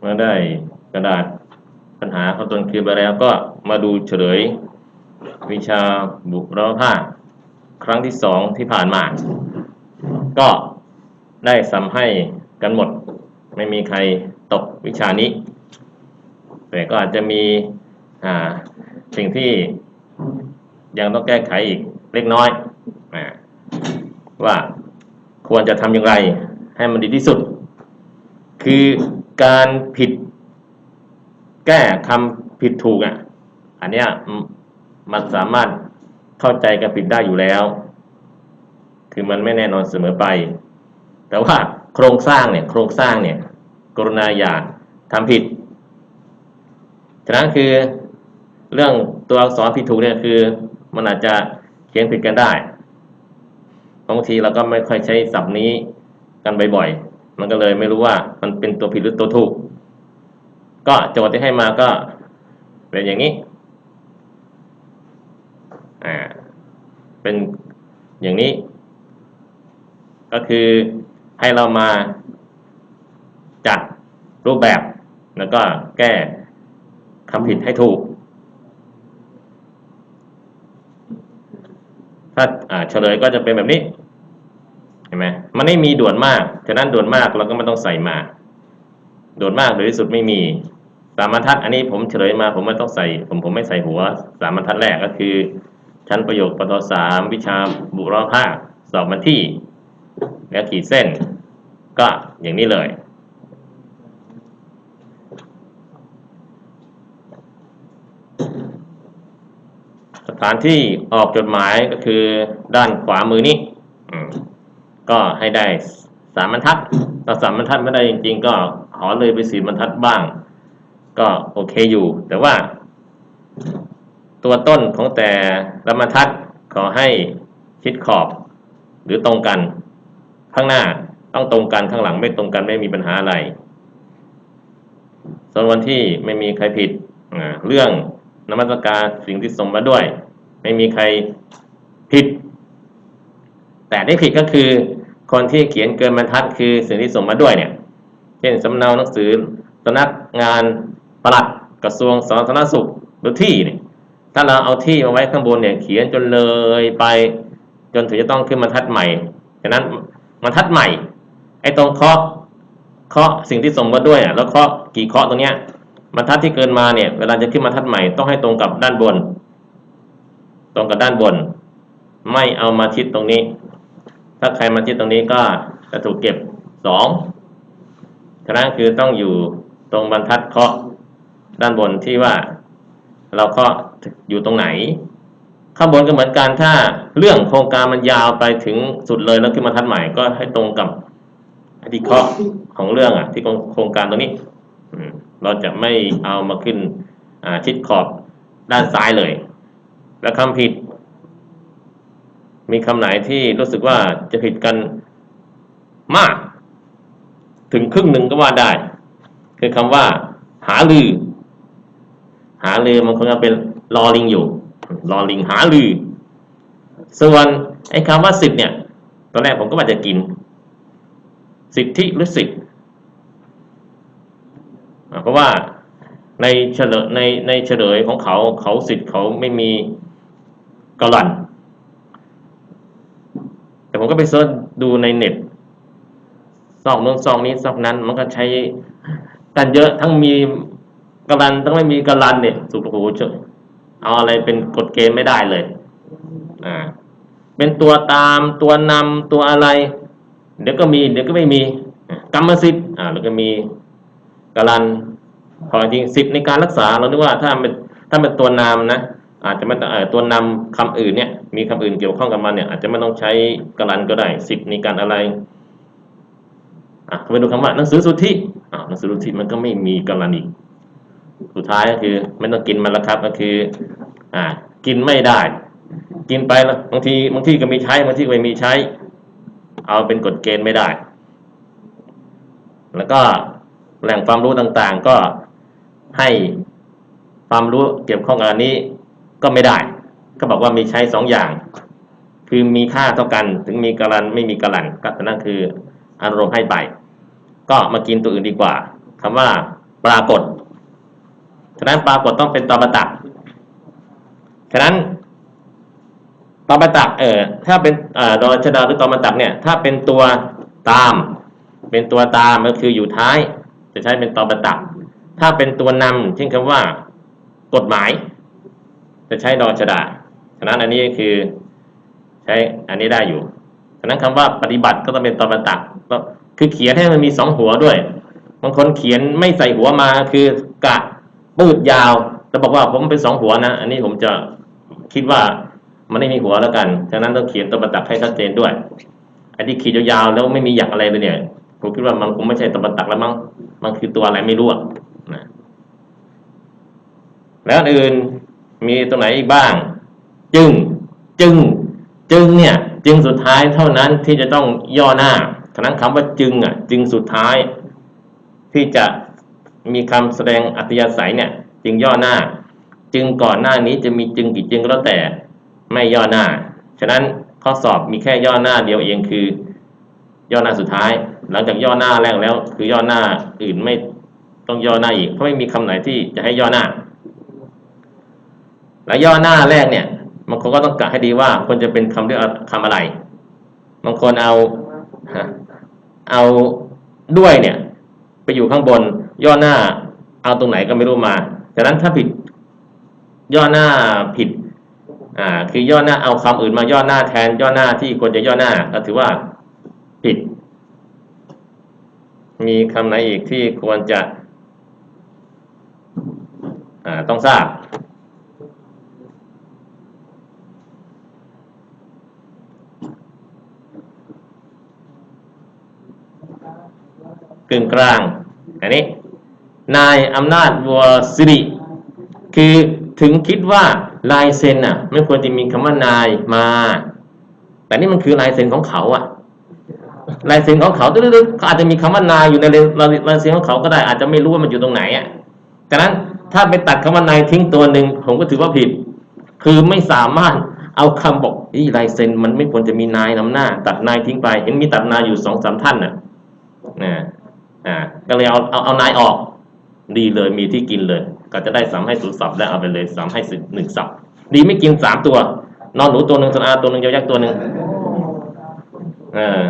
เมื่อได้กระดาษปัญหาของตนคืนไปแล้วก็มาดูเฉลย วิชาบุรพภาคครั้งที่สองที่ผ่านมา ก็ได้สำให้กันหมด ไม่มีใครตกวิชานี้ แต่ก็อาจจะมีอ่าสิ่งที่ยังต้องแก้ไขอีกเล็กน้อยอว่าควรจะทำอย่างไรให้มันดีที่สุด คือ การผิดแก้คำผิดถูกอะ อันเนี้ยมันสามารถเข้าใจกันผิดได้อยู่แล้ว คือมันไม่แน่นอนเสมอไป แต่ว่าโครงสร้างเนี่ย โครงสร้างเนี่ย กรุณาอย่าทำผิด ฉะนั้นคือเรื่องตัวอักษรผิดถูกเนี่ยคือ มันอาจจะเขียนผิดกันได้ บางทีเราก็ไม่ค่อยใช้ศัพท์นี้กันบ่อยๆ มันก็เลยไม่รู้ว่ามันเป็นตัวผิดหรือตัวถูก ก็โจทย์ที่ให้มาก็เป็นอย่างนี้อ่าเป็นอย่างนี้ ก็คือให้เรามาจัดรูปแบบแล้วก็แก้คำผิดให้ถูก ถ้าเฉลยก็จะเป็นแบบนี้ ไหมมันไม่มีด่วนมาก ฉะนั้นด่วนมากเราก็ไม่ต้องใส่มา ด่วนมากโดยที่สุดไม่มี สามบรรทัด อันนี้ผมเฉลยมา ผมไม่ต้องใส่ ผมผมไม่ใส่หัว สามบรรทัดแรกก็คือ ชั้นประโยคปทสามวิชาบุรภาคสอบมันที่ แล้วขีดเส้น ก็อย่างนี้เลยสถานที่ออกจดหมายก็คือด้านขวามือนี้ ก็ให้ได้สามบรรทัดถ้าสามบรรทัดไม่ได้จริง ๆ ก็ขอเลยไปสี่บรรทัดบ้าง ก็โอเคอยู่ แต่ว่า ตัวต้นของแต่ละบรรทัดขอให้ชิดขอบ หรือตรงกัน ข้างหน้าต้องตรงกันข้างหลังไม่ตรงกันไม่มีปัญหาอะไร ส่วนวันที่ไม่มีใครผิดเรื่องนมัสการสิ่งที่ส่งมาด้วย ไม่มีใครผิด แต่ที่ผิดก็คือ คนที่เขียนเกินบรรทัดคือสิ่งที่ส่งมาด้วยเนี่ย เช่นสำเนาหนังสือสำนักงานปลัดกระทรวงสาธารณสุขหรือที่เนี่ยถ้าเราเอาที่มาไว้ข้างบนเนี่ยเขียนจนเลยไป จนถึงจะต้องขึ้นบรรทัดใหม่ฉะนั้นบรรทัดใหม่ ไอ้ตรงเคาะเคาะสิ่งที่ส่งมาด้วยอะแล้วเคาะกี่เคาะตรงเนี้ยบรรทัดที่เกินมาเนี่ย เวลาจะขึ้นบรรทัดใหม่ต้องให้ตรงกับด้านบน ตรงกับด้านบน ไม่เอามาชิดตรงนี้ ถ้าใครมาชิดตรงนี้ก็จะถูกเก็บสองฉะนั้นคือต้องอยู่ตรงบรรทัดเคาะด้านบนที่ว่า เราเคาะอยู่ตรงไหน ข้างบนก็เหมือนกันถ้าเรื่องโครงการมันยาวไปถึงสุดเลยแล้วขึ้นบรรทัดใหม่ก็ให้ตรงกับอ้ที่เคาะของเรื่องอะ ที่โครงการตรงนี้เราจะไม่เอามาขึ้นชิดขอบด้านซ้ายเลย และคำผิด มีคำไหนที่รู้สึกว่าจะผิดกันมาก ถึงครึ่งหนึ่งก็ว่าได้ คือคำว่า หาลือ หาลือมันคงจะเป็นลอลิงอยู่ลอลิงหาลือ ส่วนไอ้คำว่าสิทธิ์เนี่ย ตอนแรกผมก็ว่าจะกิน สิทธิหรือสิทธิ์เพราะว่าในเฉลยในในเฉลยของเขาเขาสิทธิ์เขาไม่มีกลัน ผมก็ไปเสิร์ชดูในเน็ตซอกนู้นซอกนี้ซอกนั้น มันก็ใช้กันเยอะทั้งมีกลันทั้งไม่มีกลันเนี่ยสุดโหเชเอาอะไรเป็นกฎเกณฑ์ไม่ได้เลยอ่าเป็นตัวตามตัวนำตัวอะไร เดี๋ยวก็มี เดี๋ยวก็ไม่มีกรรมสิทธิ์อ่าแล้วก็มีกาลันพอจริงสิทธิ์ในการรักษาเราคิดว่าถ้าเป็นถ้าเป็นตัวนามนะ อาจจะไม่ตัวนำคำอื่นเนี่ยมีคำอื่นเกี่ยวข้องกับมันเนี่ยอาจจะไม่ต้องใช้กาลันก็ได้สิทธิ์ในการอะไรอะไปดูคำว่าหนังสือสุทธิอ่าหนังสือสุทธิมันก็ไม่มีกาลันอีกสุดท้ายก็คือไม่ต้องกินมันแล้วครับก็คืออ่ากินไม่ได้ กินไปแล้วบางทีบางที่ก็มีใช้บางที่ก็ไม่มีใช้ เอาเป็นกฎเกณฑ์ไม่ได้ แล้วก็แหล่งความรู้ต่างๆก็ให้ความรู้เกี่ยวข้องกับอันนี้ ก็ไม่ได้ ก็บอกว่ามีใช้สองอย่าง คือมีค่าเท่ากัน ถึงมีกาลันไม่มีกาลันก็นั่นคืออารมณ์ให้ไป ก็มากินตัวอื่นดีกว่าคำว่าปรากฏ ฉะนั้นปรากฏต้องเป็นตอประตักฉะนั้นตอประตักเออถ้าเป็นเอ่อดอชดาหรือตอประตักเนี่ยถ้าเป็นตัวตาม เป็นตัวตามก็คืออยู่ท้าย จะใช้เป็นตอประตักถ้าเป็นตัวนำเช่นคำว่า กฎหมาย จะใช้ดอชดาฉะนั้นอันนี้คือใช้อันนี้ได้อยู่ฉะนั้นคำว่าปฏิบัติก็ต้องเป็นตอประตักก็คือเขียนให้มันมีสองหัวด้วยบางคนเขียนไม่ใส่หัวมาคือกะปืดยาวแล้วบอกว่าผมเป็นสองหัวนะอันนี้ผมจะคิดว่ามันไม่มีหัวแล้วกันฉะนั้นต้องเขียนตัวประตักให้ชัดเจนด้วยไอ้ที่ขีดยาวๆแล้วไม่มีหยักอะไรเลยเนี่ยผมคิดว่ามันคงไม่ใช่ตัวประตักแล้วมั้งมันคือตัวอะไรไม่รู้นะแล้วอื่น มีตรงไหนอีกบ้าง จึง จึง จึงเนี่ย จึงสุดท้ายเท่านั้นที่จะต้องย่อหน้าฉะนั้นคำว่าจึงอะ จึงสุดท้าย ที่จะมีคำแสดงอัตยาศัยเนี่ย จึงย่อหน้า จึงก่อนหน้านี้จะมีจึงกี่จึงก็แล้วแต่ไม่ย่อหน้า ฉะนั้นข้อสอบมีแค่ย่อหน้าเดียวเองคือ ย่อหน้าสุดท้าย หลังจากย่อหน้าแรกแล้ว คือย่อหน้าอื่นไม่ต้องย่อหน้าอีกเพราะไม่มีคำไหนที่จะให้ย่อหน้า แล้วย่อหน้าแรกเนี่ยบางคนก็ต้องกะให้ดีว่าควรจะเป็นคำเรียกคำอะไร บางคนเอาเอาด้วยเนี่ย ไปอยู่ข้างบน ย่อหน้าเอาตรงไหนก็ไม่รู้มาฉะนั้นถ้าผิดย่อหน้าผิด อ่า คือย่อหน้าเอาคำอื่นมาย่อหน้าแทนย่อหน้าที่ควรจะย่อหน้า ก็ถือว่าผิด มีคำไหนอีกที่ควรจะ อ่า ต้องทราบ กึ่งกลาง อันนี้ นายอำนาจวัวสิริ คือถึงคิดว่าลายเซ็นอะ ไม่ควรจะมีคำว่านายมา แต่นี่มันคือลายเซ็นของเขาอะลายเซ็นของเขาตึ๊ดๆเขาอาจจะมีคำว่านายอยู่ในลายลายเซ็นของเขาก็ได้ อาจจะไม่รู้ว่ามันอยู่ตรงไหนอะฉะนั้นถ้าไปตัดคำว่านายทิ้งตัวหนึ่งผมก็ถือว่าผิด คือไม่สามารถเอาคำบอกอีลายเซ็นมันไม่ควรจะมีนายนำหน้า ตัดนายทิ้งไป เห็นมีตัดนายอยู่สองสามท่านน่ะ นะอ่าก็เลยเอาเอาเอานายออก ดีเลยมีที่กินเลย ก็จะได้สามให้ศูนย์สับแล้วเอาไปเลยสามให้สิบหนึ่งสับดีไม่กินสามตัว นอนหนูตัวหนึ่งสนาตัวหนึ่งยอยักษ์ตัวหนึ่งเออ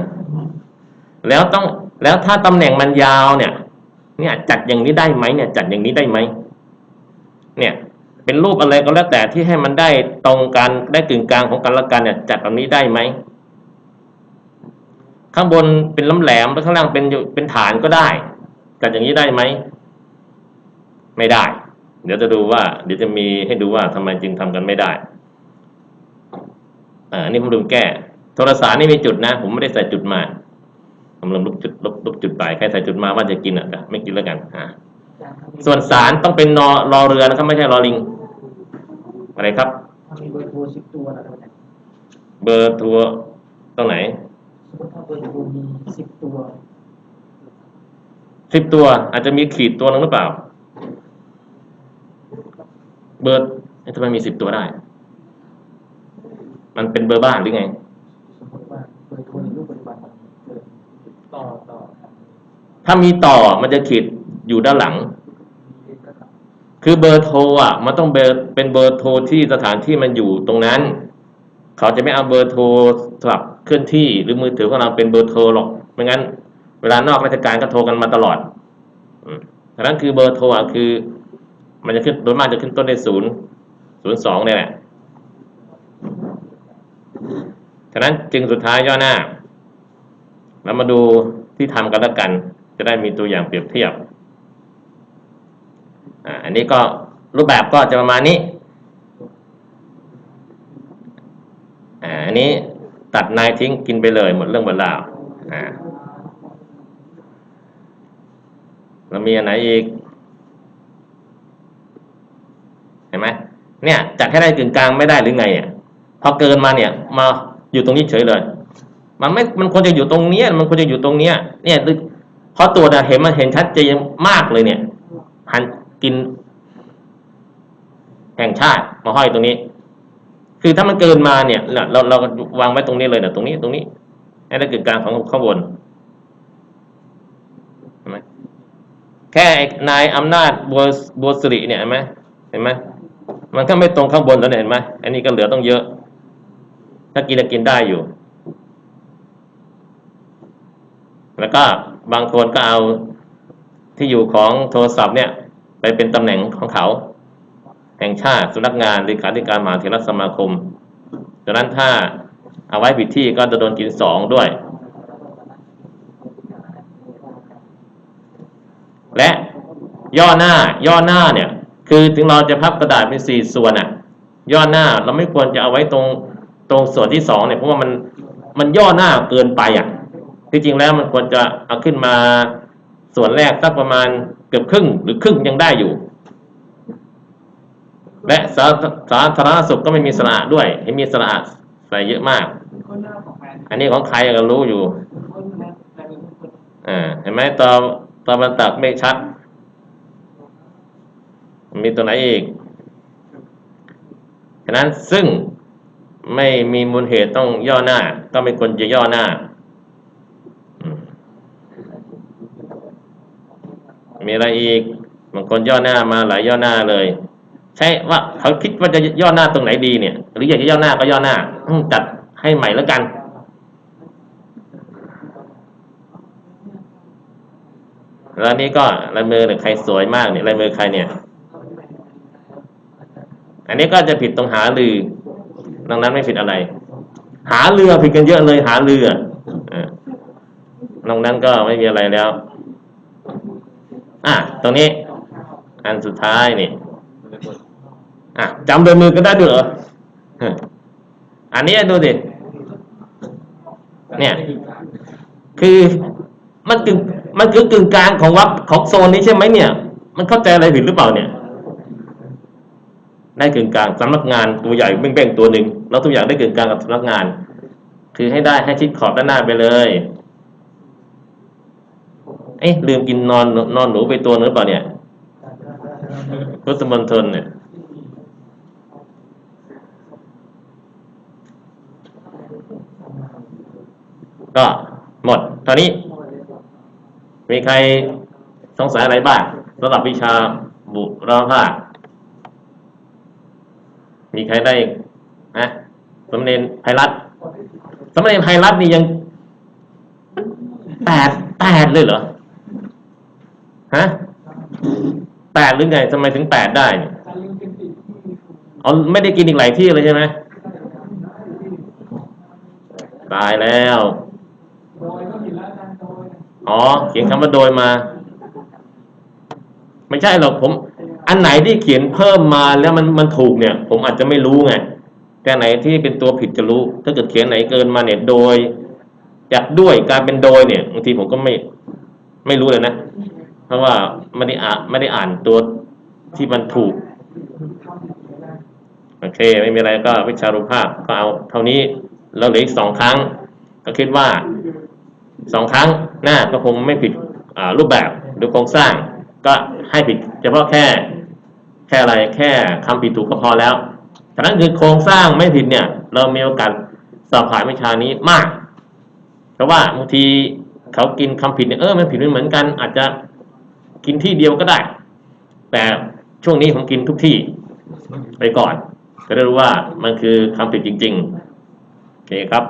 แล้วต้องแล้วถ้าตำแหน่งมันยาวเนี่ย เนี่ยจัดอย่างนี้ได้ไหมเนี่ย จัดอย่างนี้ได้ไหมเนี่ย เป็นรูปอะไรก็แล้วแต่ที่ให้มันได้ตรงกันได้กึ่งกลางของกันและกันเนี่ย จัดแบบนี้ได้ไหม ข้างบนเป็นล้ำแหลมแล้วข้างล่างเป็นอยู่เป็นฐานก็ได้จัดอย่างนี้ได้ไหมไม่ได้ เดี๋ยวจะดูว่า เดี๋ยวจะมีให้ดูว่าทำไมจึงทำกันไม่ได้อ่าอันนี้ผมลืมแก้ โทรสารนี่มีจุดนะ ผมไม่ได้ใส่จุดมาผมลืมลบจุดลบลบจุดไปใครใส่จุดมาว่าจะกินอะแต่ไม่กินแล้วกันอ่าส่วนสารต้องเป็นนอรอเรือนะครับไม่ใช่รอลิง อะไรครับถ้ามีเบอร์โทรสิบตัวนะครับเนี่ยเบอร์โทัวตรงไหน สมมติถ้าเบอร์โทรมีสิบตัวสิบตัว อาจจะมีขีดตัวหนึงหรือเปล่า เบอร์เอ๊ะทำไมมีสิบตัวได้ มันเป็นเบอร์บ้านหรือไงสมมติว่าเบอร์โทรในรูปปัจจุบันมันเกิดต่อต่อครับถ้ามีต่อมันจะขีดอยู่ด้านหลังมีก็ครับคือเบอร์โทรอะ มันต้องเบอร์เป็นเบอร์โทรที่สถานที่มันอยู่ตรงนั้น เขาจะไม่เอาเบอร์โทรสลับ เคลื่อนที่หรือมือถือของเราเป็นเบอร์โทรหรอกไม่งั้น เวลานอกราชการก็โทรกันมาตลอดดังนั้นคือเบอร์โทรคือ มันจะขึ้นโดยมากจะขึ้นต้นด้วยศูนย์ศูนย์สองเนี่ยแหละฉะนั้นจึงสุดท้ายย่อหน้าแล้วมาดูที่ทำกันแล้วกัน จะได้มีตัวอย่างเปรียบเทียบอันนี้ก็รูปแบบก็จะประมาณนี้อันนี้ ตัดนายทิ้งกินไปเลยหมดเรื่องหมดราวอ่าแล้วมีอันไหนอีก เห็นไหมเนี่ยจัดให้ได้กึ่งกลางไม่ได้หรือไงอะพอเกินมาเนี่ย มาอยู่ตรงนี้เฉยเลย มันไม่มันควรจะอยู่ตรงเนี้ยมันควรจะอยู่ตรงเนี้ย เนี่ยพอตัวจเห็นมันเห็นชัดเจนมากเลยเนี่ยหันกิน แห่งชาติมาห้อยตรงนี้ คือถ้ามันเกินมาเนี่ยเราเราวางไว้ตรงนี้เลยเนี่ยตรงนี้ตรงนี้ให้ได้กึ่งกลางของข้างบนเห็นไหมแค่นายอำนาจบัวบัวสิริเนี่ยเห็นไหมเห็นไหมมันก็ไม่ตรงข้างบนแล้วเนี่ยเห็นไหมอันนี้ก็เหลือต้องเยอะ ถ้ากินก็กินได้อยู่ แล้วก็บางคนก็เอาที่อยู่ของโทรศัพท์เนี่ย ไปเป็นตำแหน่งของเขา แห่งชาติสำนักงานเลขาธิการมหาเถรสมาคมดังนั้นถ้าเอาไว้ผิดที่ก็จะโดนกินสองด้วย และย่อหน้าย่อหน้าเนี่ย คือถึงเราจะพับกระดาษเป็นสี่ส่วนอะย่อหน้าเราไม่ควรจะเอาไว้ตรงตรงส่วนที่สองเนี่ยเพราะว่ามันมันย่อหน้าเกินไปอะที่จริงแล้วมันควรจะเอาขึ้นมาส่วนแรกสักประมาณเกือบครึ่งหรือครึ่งยังได้อยู่ และสาสาธารณสุขก็ไม่มีสระด้วยให้มีสระใส่เยอะมากคนหน้าของแมนอันนี้ของใครก็รู้อยู่คนแมนแต่เป็นคนอ่าเห็นไหมตอนตอนมันตักไม่ชัด มีตัวไหนอีกฉะนั้นซึ่งไม่มีมูลเหตุต้องย่อหน้า ก็ไม่ควรจะย่อหน้าอืมมีอะไรอีกบางคนย่อหน้ามาหลายย่อหน้าเลย ใช่ว่าเขาคิดว่าจะย่อหน้าตรงไหนดีเนี่ย หรืออยากจะย่อหน้าก็ย่อหน้าจัดให้ใหม่แล้วกันแล้วนี่ก็ลายมือเนี่ยใครสวยมากเนี่ยลายมือใครเนี่ย อันนี้ก็จะผิดตรงหาลือดังนั้นไม่ผิดอะไร หาเรือผิดกันเยอะเลย หาเรืออ่านอกนั้นก็ไม่มีอะไรแล้ว อะตรงนี้ อันสุดท้ายนี่ อะจำโดยมือก็ได้ด้วยเหรออันนี้ดูดิเนี่ย คือมันกึ่งมันคือกึ่งกลางของวัดของโซนนี้ใช่ไหมเนี่ย มันเข้าใจอะไรผิดหรือเปล่าเนี่ยได้กึ่งกลางสำนักงานตัวใหญ่เบ้งๆตัวหนึ่งแล้วทุกอย่างได้กึ่งกลางกับสำนักงาน คือให้ได้ให้ชิดขอบด้านหน้าไปเลยเอ๊ะลืมกินนอนนอนหนูไปตัวนึงหรือเปล่าเนี่ยพุทธมณฑลเนี่ย ก็หมดเท่านี้ มีใครสงสัยอะไรบ้างสำหรับวิชาบุรพามีใครได้นะสมเด็จไพรัตน์สมเด็จไพรัตน์นี่ยังแปดแปดเลยเหรอฮะแปดหรือไงทำไมถึงแปดได้เนี่ยการเลี้ยงเป็นสิ่งที่เอาไม่ได้กินอีกหลายที่เลยใช่ไหมตายแล้ว อ๋อ เขียนคำว่าโดยมา ไม่ใช่หรอกผม อันไหนที่เขียนเพิ่มมาแล้วมันมันถูกเนี่ย ผมอาจจะไม่รู้ไง แต่ไหนที่เป็นตัวผิดจะรู้ ถ้าเกิดเขียนไหนเกินมาเนี่ยโดยจากด้วยการเป็นโดยเนี่ยบางทีผมก็ไม่ไม่รู้เลยนะ เพราะว่าไม่ได้อ่านไม่ได้อ่านตัวที่มันถูกโอเค ไม่มีอะไรก็วิชารูปภาพก็เอาเท่านี้แล้วเหลืออีกสองครั้ง ก็คิดว่า สองครั้งหน้าก็คงไม่ผิดรูปแบบหรือโครงสร้าง ก็ให้ผิดเฉพาะแค่แค่อะไรแค่คำผิดถูกก็พอแล้วฉะนั้นคือโครงสร้างไม่ผิดเนี่ย เรามีโอกาสสอบผ่านวิชานี้มาก เพราะว่าบางทีเขากินคำผิดเนี่ยเออมันผิดไม่เหมือนกัน อาจจะกินที่เดียวก็ได้ แต่ช่วงนี้ผมกินทุกที่ไปก่อน จะได้รู้ว่ามันคือคำผิดจริงๆโอเคครับ